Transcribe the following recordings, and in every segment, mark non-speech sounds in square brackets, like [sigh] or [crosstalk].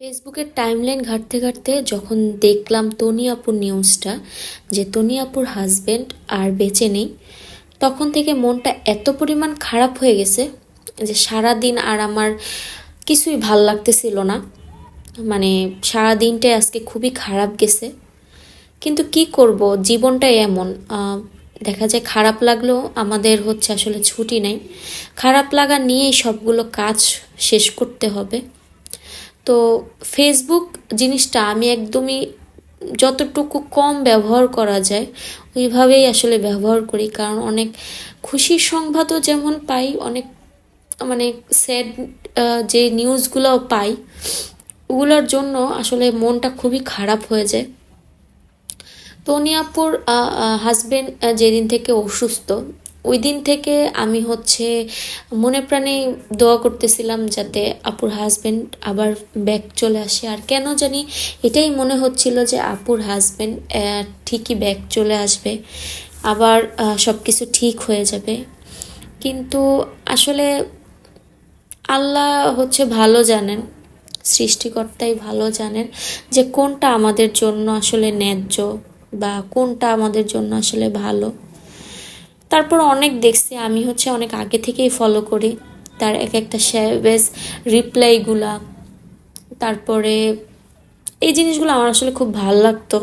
ফেসবুকের টাইমলাইন ঘাঁটতে ঘাঁটতে যখন দেখলাম তনি আপুর নিউজটা যে তনি আপুর হাজবেন্ড আর বেঁচে নেই, তখন থেকে মনটা এত পরিমাণ খারাপ হয়ে গেছে যে সারা দিন আর আমার কিছুই ভালো লাগতেছিল না। মানে সারা দিনটাই আজকে খুবই খারাপ গেছে। কিন্তু কি করব? জীবনটাই এমন। দেখা যায় খারাপ লাগলেও আমাদের হচ্ছে আসলে ছুটি নেই। খারাপ লাগা নিয়েই সবগুলো কাজ শেষ করতে হবে। তো ফেসবুক জিনিসটা আমি একদমই যতটুকু কম ব্যবহার করা যায়, ওইভাবেই আসলে ব্যবহার করি। কারণ অনেক খুশির সংবাদও যেমন পাই, অনেক মানে স্যাড যে নিউজগুলো পাই, ওগুলোর জন্য আসলে মনটা খুবই খারাপ হয়ে যায়। তনি আপুর হাজবেন্ড যেদিন থেকে অসুস্থ ওই দিন থেকে আমি হচ্ছে মনে প্রাণে দোয়া করতেছিলাম যাতে আপুর হাজবেন্ড আবার ব্যাক চলে আসে। আর কেন জানি এটাই মনে হচ্ছিল যে আপুর হাজবেন্ড ঠিকই ব্যাক চলে আসবে, আবার সব কিছু ঠিক হয়ে যাবে। কিন্তু আসলে আল্লাহ হচ্ছে ভালো জানেন, সৃষ্টিকর্তাই ভালো জানেন যে কোনটা আমাদের জন্য আসলে ন্যায্য বা কোনটা আমাদের জন্য আসলে ভালো। তারপর অনেক দেখছি, আমি হচ্ছে অনেক আগে থেকেই ফলো করি। তার এক একটা স্যাভেজ রিপ্লাইগুলা তারপরে এই জিনিসগুলো আমার আসলে খুব ভালো লাগতো।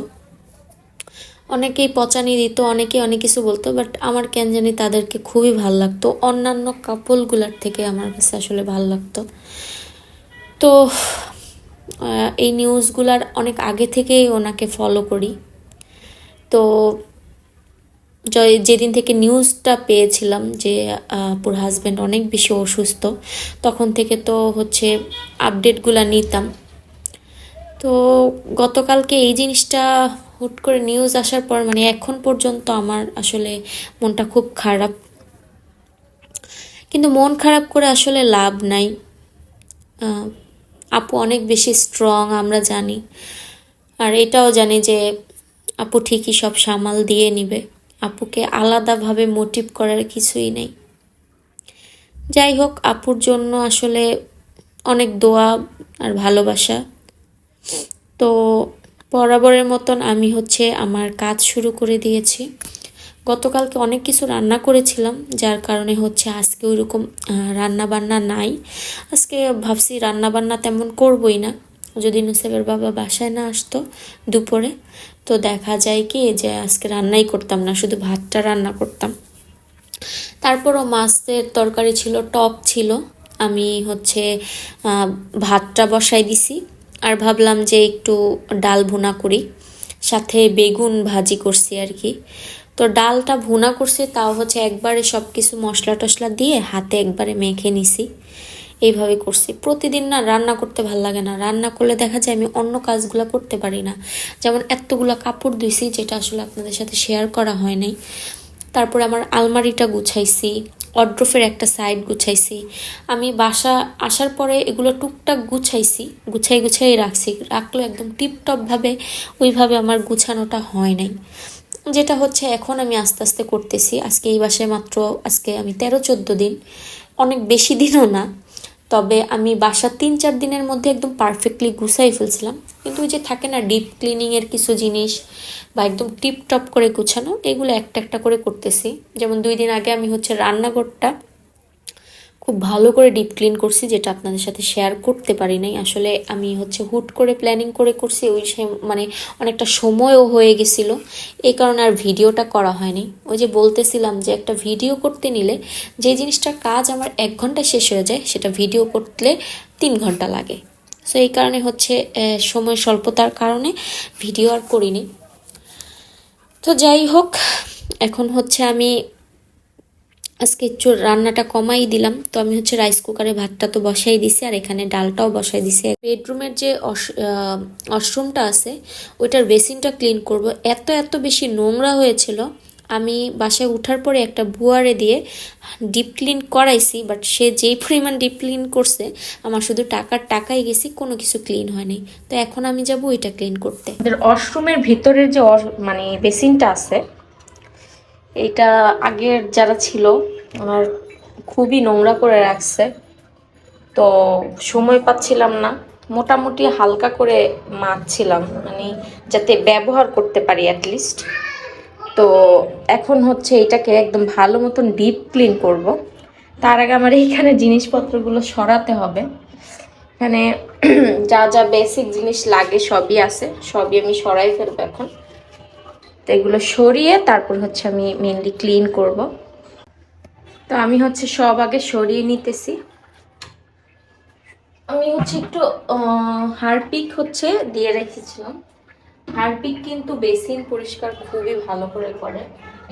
অনেকেই পচানি দিত, অনেকেই অনেক কিছু বলতো বাট আমার কেন জানি তাদেরকে খুবই ভালো লাগতো। অন্যান্য কাপলগুলার থেকে আমার কাছে আসলে ভালো লাগতো। তো এই নিউজগুলার অনেক আগে থেকেই ওনাকে ফলো করি। তো যেদিন থেকে নিউজটা পেয়েছিলাম যে আপুর হাজব্যান্ড অনেক বেশি অসুস্থ, তখন থেকে তো হচ্ছে আপডেটগুলো নিতাম। তো গতকালকে এই জিনিসটা হুট করে নিউজ আসার পর মানে এখন পর্যন্ত আমার আসলে মনটা খুব খারাপ। কিন্তু মন খারাপ করে আসলে লাভ নাই। আপু অনেক বেশি স্ট্রং আমরা জানি। আর এটাও জানি যে, আপু ঠিকই সব সামাল দিয়ে নিবে। আপুকে আলাদাভাবে মোটিভ করার কিছুই নেই। যাই হোক আপুর জন্য আসলে অনেক দোয়া আর ভালোবাসা। তো বরাবরের মতন আমি হচ্ছে আমার কাজ শুরু করে দিয়েছি। গতকালকে অনেক কিছু রান্না করেছিলাম, যার কারণে হচ্ছে আজকে ওইরকম রান্না বান্না নাই। আজকে ভাবছি রান্না বান্না তেমন করবই না। যদি নুসেবের বাবা বাসায় না আসতো দুপুরে তো দেখা যায় কি যে আজকে রান্নাই করতাম না, শুধু ভাতটা রান্না করতাম। তারপরও মাছের তরকারি ছিল টক ছিল। আমি হচ্ছে ভাতটা বসাই দিছি। আর ভাবলাম যে একটু ডাল ভুনা করি, সাথে বেগুন ভাজি করছি আর কি। তো ডালটা ভুনা করছি, তাও হচ্ছে একবারে সব কিছু মশলা টশলা দিয়ে হাতে একবারে মেখে নিছি। এইভাবে করছি। প্রতিদিন না রান্না করতে ভালো লাগে না। রান্না করলে দেখা যায় আমি অন্য কাজগুলো করতে পারি না। যেমন এতগুলো কাপড় ধুইছি, যেটা আসলে আপনাদের সাথে শেয়ার করা হয় নাই। তারপরে আমার আলমারিটা গুছাইছি অড্রফের একটা সাইড গুছাইছি। আমি বাসা আসার পরে এগুলো টুকটাক গুছাইছি, গুছাই গুছাই রাখছি। রাখল একদম টিপটপভাবে ওইভাবে আমার গুছানোটা হয় নাই। যেটা হচ্ছে এখন আমি আস্তে আস্তে করতেছি। আজকে এই বাসায় মাত্র, আজকে আমি তেরো চোদ্দ দিন। অনেক বেশি দিনও না। তবে আমি বাসা তিন, চার দিনের মধ্যে একদম পারফেক্টলি গুছাই ফেলছিলাম। কিন্তু ওই যে থাকে না ডিপ ক্লিনিংয়ের কিছু জিনিস বা একদম টিপ টপ করে গুছানো, এগুলো একটা একটা করে করতেছি। যেমন দুই দিন আগে আমি হচ্ছে রান্নাঘরটা খুব ভালো করে ডিপ ক্লিন করছি, যেটা আপনাদের সাথে শেয়ার করতে পারি নাই। আসলে আমি হচ্ছে হুট করে প্ল্যানিং করে করছি, ওই মানে অনেকটা সময়ও হয়ে গেছিল। এই কারণে আর ভিডিওটা করা হয়নি। ওই যে বলতেছিলাম যে একটা ভিডিও করতে নিলে যে জিনিসটার কাজ আমার এক ঘণ্টা শেষ হয়ে যায়, সেটা ভিডিও করতে তিন ঘণ্টা লাগে। সো এই কারণে হচ্ছে সময় স্বল্পতার কারণে ভিডিও আর করিনি। তো যাই হোক, এখন হচ্ছে আমি আজকে রান্নাটা কমাই দিলাম। তো আমি হচ্ছে রাইস কুকারে ভাতটা তো বসাই দিছি, আর এখানে ডালটাও বসাই দিছি। বেডরুমের যে ওয়াশরুমটা আছে, ওইটার বেসিনটা ক্লিন করব। এত এত বেশি নোংরা হয়েছিল। আমি বাসায় উঠার পরে একটা বুয়ারে দিয়ে ডিপ ক্লিন করাইছি বাট সে যেই পরিমাণ ডিপ ক্লিন করছে, আমার শুধু টাকার টাকাই গেছি, কোনো কিছু ক্লিন হয়নি। তো এখন আমি যাব ওইটা ক্লিন করতে। ওয়াশরুমের ভিতরের যে মানে বেসিনটা আছে এটা আগের যারা ছিল, আমার খুবই নোংরা করে রাখছে। তো সময় পাচ্ছিলাম না। মোটামুটি হালকা করে মাখছিলাম মানে যাতে ব্যবহার করতে পারি অ্যাটলিস্ট তো এখন হচ্ছে এটাকে একদম ভালো মতন ডিপ ক্লিন করব। তার আগে আমার এইখানে জিনিসপত্রগুলো সরাতে হবে। এখানে [clears throat] যা যা বেসিক জিনিস লাগে সবই আছে, সবই আমি সরাই ফেলব এখন। তো এগুলো সরিয়ে তারপর হচ্ছে আমি মেনলি ক্লিন করব। তো আমি হচ্ছে সব আগে সরিয়ে নিতেছি। আমি হচ্ছে একটু হারপিক হচ্ছে দিয়ে রেখেছিলাম। হারপিক কিন্তু বেসিন পরিষ্কার খুবই ভালো করে করে।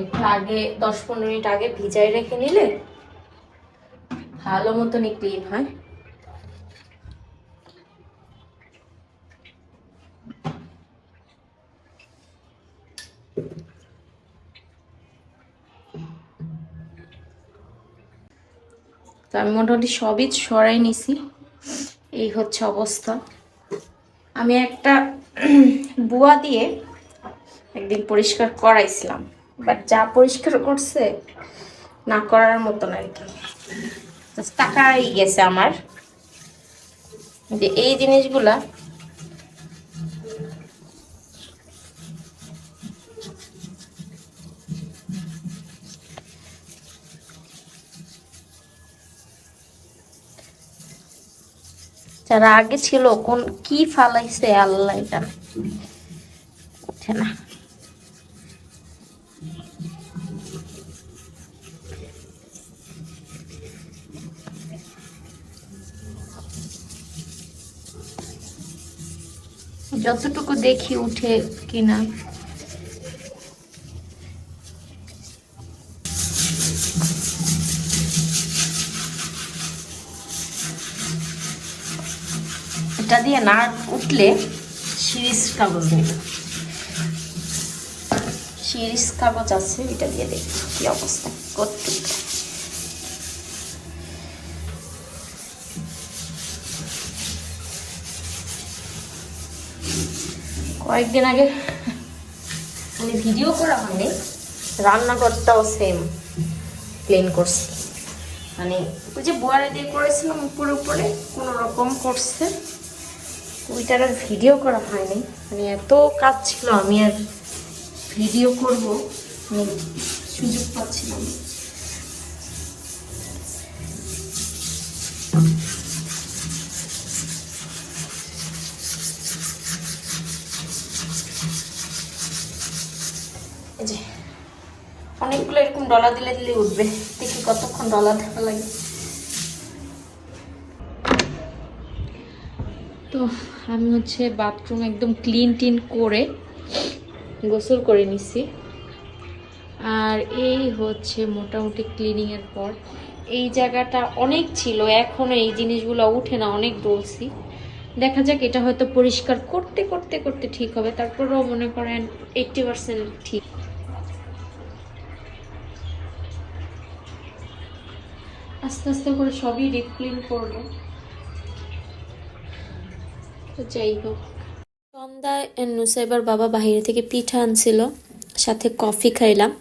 একটু আগে, দশ পনেরো মিনিট আগে ভিজাই রেখে নিলে ভালো মতনই ক্লিন হয়। তো আমি মোটামুটি সবই সরাই নিছি। এই হচ্ছে অবস্থা। আমি একটা [clears throat] বুয়া দিয়ে একদিন পরিষ্কার করাইছিলাম। বাট যা পরিষ্কার করছে, না করার মতন আর কি। টাকাই গেছে আমার। যে এই জিনিসগুলা যারা আগে ছিল কোন কি ফালাইছে আল্লাহ এটা উঠে না। যতটুকু দেখি উঠে কিনা। এটা দিয়ে না উঠলে সিরিজ কাগজ নেব। সিরিজ কাগজ আছে, এটা দিয়ে দেখি কি অবস্থা করতে কয়েকদিন আগে মানে ভিডিও করা হয়নি, রান্নাঘরটাও সেম ক্লিন করছি। মানে ওই যে বোয়ারে দিয়ে করেছিলাম উপরে উপরে, কোনো রকম করছে। ওইটার আর ভিডিও করা হয়নি। মানে এত কাজ ছিল, আমি আর ভিডিও করব মানে সুযোগ পাচ্ছিলাম অনেকগুলো এরকম ডলা দিলে দিলে উঠবে। দেখি কতক্ষণ ডলা থাকা লাগে। আমি হচ্ছে বাথরুম একদম ক্লিন টিন করে গোসল করে নিছি। আর এই হচ্ছে মোটামুটি ক্লিনিংয়ের পর। এই জায়গাটা অনেক ছিল এখনও এই জিনিসগুলো উঠে না, অনেক ডলছি দেখা যাক, এটা হয়তো পরিষ্কার করতে করতে করতে ঠিক হবে। তারপরেও মনে করেন এইটটি পার্সেন্ট ঠিক। আস্তে আস্তে করে সবই ডিপ ক্লিন করব। তো যাই হোক। সন্ধ্যায় নুসাইবার বাবা বাহিরে থেকে পিঠা আনছিল, সাথে কফি খাইলাম।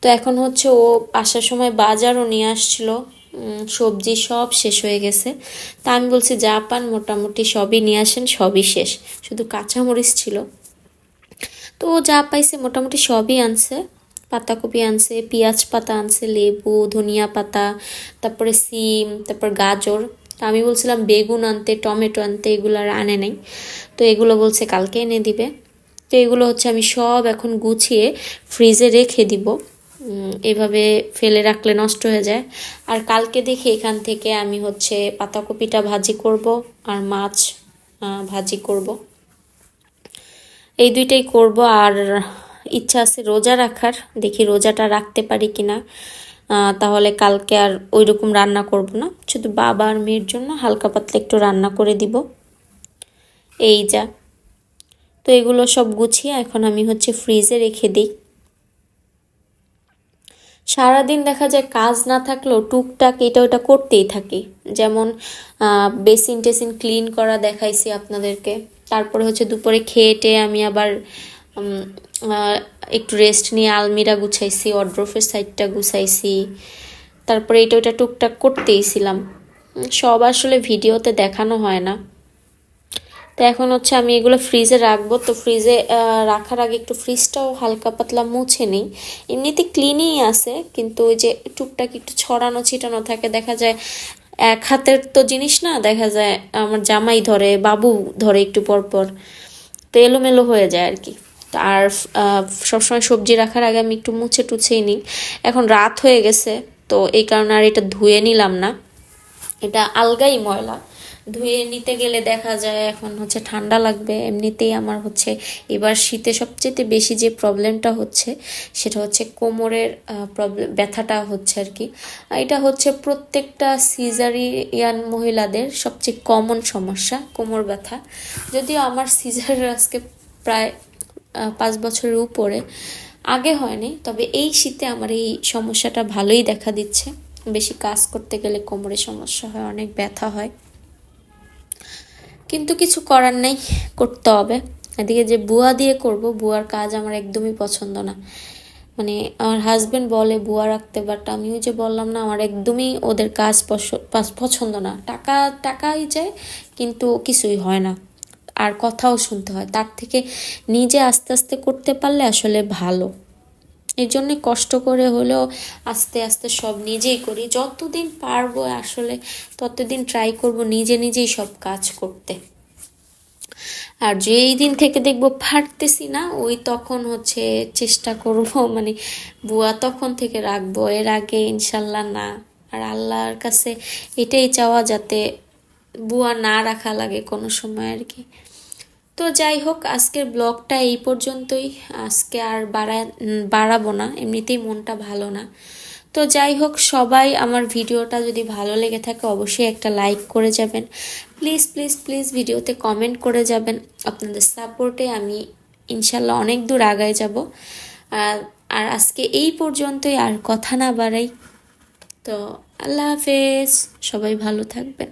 তো এখন হচ্ছে ও আসার সময় বাজারও নিয়ে আসছিল। সবজি সব শেষ হয়ে গেছে। তা আমি বলছি, যা পান মোটামুটি সবই নিয়ে আসেন, সবই শেষ। শুধু কাঁচামরিচ ছিল। তো ও যা পাইছে মোটামুটি সবই আনছে। পাতাকপি আনছে, পেঁয়াজ পাতা আনছে, লেবু, ধনিয়া পাতা, তারপরে সিম, তারপর গাজর। তো আমি বলছিলাম বেগুন আনতে, টমেটো আনতে, এগুলো আর আনে নাই। তো এগুলো বলছে কালকে এনে দিবে। তো এগুলো হচ্ছে আমি সব এখন গুছিয়ে ফ্রিজে রেখে দিব। এভাবে ফেলে রাখলে নষ্ট হয়ে যায়। আর কালকে দেখি এখান থেকে আমি হচ্ছে পাতাকপিটা ভাজি করব আর মাছ ভাজি করব। এই দুইটাই করব। আর ইচ্ছা আছে রোজা রাখার। দেখি রোজাটা রাখতে পারি কিনা। তাহলে কালকে আর ওই রকম রান্না করব না। শুধু বাবা আর মেয়ের জন্য হালকা পাতলা একটু রান্না করে দিব। এই যা। তো এগুলো সব গুছিয়ে এখন আমি হচ্ছে ফ্রিজে রেখে দিই। সারাদিন দেখা যায় কাজ না থাকলেও টুকটাক এটা ওটা করতেই থাকি। যেমন বেসিন টেসিন ক্লিন করা দেখাইছি আপনাদেরকে। তারপরে হচ্ছে দুপুরে খেয়ে টেয়ে আমি আবার একটু রেস্ট নিয়ে আলমিরা গুছাইছি অড্রফের সাইডটা গুছাইছি। তারপরে এটা ওটা টুকটাক করতেই ছিলাম। উম, সব আসলে ভিডিওতে দেখানো হয় না। তো এখন হচ্ছে আমি এগুলো ফ্রিজে রাখব। তো ফ্রিজে রাখার আগে একটু ফ্রিজটাও হালকা পাতলা মুছে নিই। এমনিতে ক্লিনই আছে কিন্তু ওই যে টুকটাক একটু ছড়ানো ছিটানো থাকে দেখা যায় এক হাতের তো জিনিস না দেখা যায় আমার জামাই ধরে বাবু ধরে একটু পর পর তো এলোমেলো হয়ে যায় আর কি। আর সবসময় সবজি রাখার আগে আমি একটু মুছে টুছেই নিই। এখন রাত হয়ে গেছে, তো এই কারণে আর এটা ধুয়ে নিলাম না। এটা আলগাই ময়লা। ধুয়ে নিতে গেলে দেখা যায় এখন হচ্ছে ঠান্ডা লাগবে। এমনিতেই আমার হচ্ছে এবার শীতে সবচেয়ে বেশি যে প্রবলেমটা হচ্ছে, সেটা হচ্ছে কোমরের প্রবলেম ব্যথাটা হচ্ছে আর কি। এটা হচ্ছে প্রত্যেকটা সিজারিয়ান মহিলাদের সবচেয়ে কমন সমস্যা, কোমর ব্যথা। যদিও আমার সিজারের আজকে প্রায় পাঁচ বছরের উপরে, আগে হয়নি, তবে এই শীতে আমার এই সমস্যাটা ভালোই দেখা দিচ্ছে। বেশি কাজ করতে গেলে কোমরে সমস্যা হয়, অনেক ব্যথা হয়। কিন্তু কিছু করার নেই, করতে হবে। এদিকে যে বুয়া দিয়ে করব, বুয়ার কাজ আমার একদমই পছন্দ না। মানে আমার হাজবেন্ড বলে বুয়া রাখতে বাট আমিও যে বললাম না, আমার একদমই ওদের কাজ পছ- পছন্দ না। টাকা, টাকাই যায় কিন্তু কিছুই হয় না। আর কথাও শুনতে হয়। তার থেকে নিজে আস্তে আস্তে করতে পারলে আসলে ভালো। এই জন্যে কষ্ট করে হলেও আস্তে আস্তে সব নিজেই করি। যতদিন পারব আসলে ততদিন ট্রাই করব নিজে নিজেই সব কাজ করতে। আর যেই দিন থেকে দেখব পারতেছি না, ওই তখন হচ্ছে চেষ্টা করব মানে বুয়া তখন থেকে রাখব। এর আগে ইনশাল্লাহ না। আর আল্লাহর কাছে এটাই চাওয়া যাতে বুয়া না রাখা লাগে কোনো সময় আর কি। তো যাই হোক, আজকের ব্লগটা এই পর্যন্তই। আজকে আর বাড়া বাড়াবো না, এমনিতেই মনটা ভালো না। তো যাই হোক, সবাই আমার ভিডিওটা যদি ভালো লেগে থাকে, অবশ্যই একটা লাইক করে যাবেন। প্লিজ প্লিজ প্লিজ ভিডিওতে কমেন্ট করে যাবেন। আপনাদের সাপোর্টে আমি ইনশাল্লাহ অনেক দূর আগায় যাব। আর আর আজকে এই পর্যন্তই, আর কথা না বাড়াই। তো আল্লাহ হাফেজ, সবাই ভালো থাকবেন।